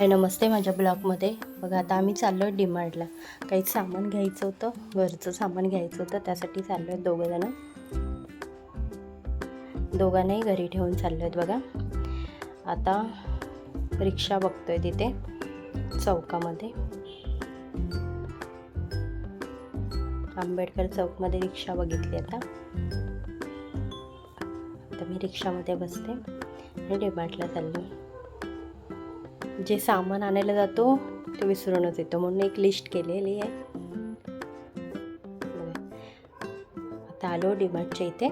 हाय नमस्ते माझ्या ब्लॉगमध्ये. बघा आता आम्ही चाललो आहे डीमार्टला काही सामान घ्यायचं होतं घरचं सामान घ्यायचं होतं त्यासाठी चाललो आहेत दोघंजणं दोघांनाही घरी ठेवून चाललो आहेत बघा. आता रिक्षा बघतोय तिथे चौकामध्ये. आंबेडकर चौकमध्ये रिक्षा बघितली आता. आता मी रिक्षामध्ये बसते आणि डीमार्टला चाललो. जे सामान आणायला जातो ते विसरूनच येतो. म्हणून एक लिस्ट केलेली आहे. आता आलो डीमार्टच्या इथे.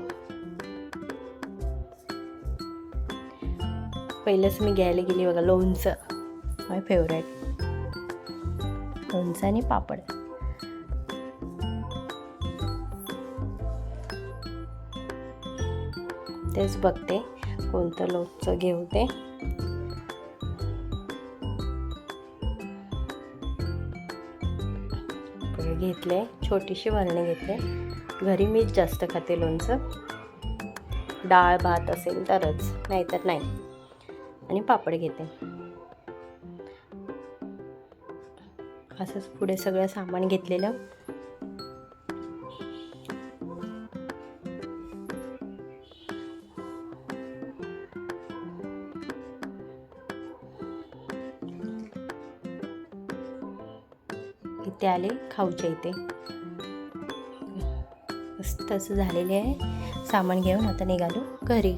पहिलंच मी घ्यायला गेली बघा लोणचं. माय फेवरेट लोणचं आणि पापड. तेच बघते कोणतं लोणचं घेऊ ते. हे घेतले छोटीशी भरणी घेतले. घरी मीच जास्त खाते लोणचं. डाळ भात असेल तरच नाहीतर नाही. आणि पापड घेते. असंच पुढे सगळं सामान घेतलेलं. इथे आले खाऊच्या इथे. मस्त असं झालेले आहे. सामान घेऊन आता निघालो घरी.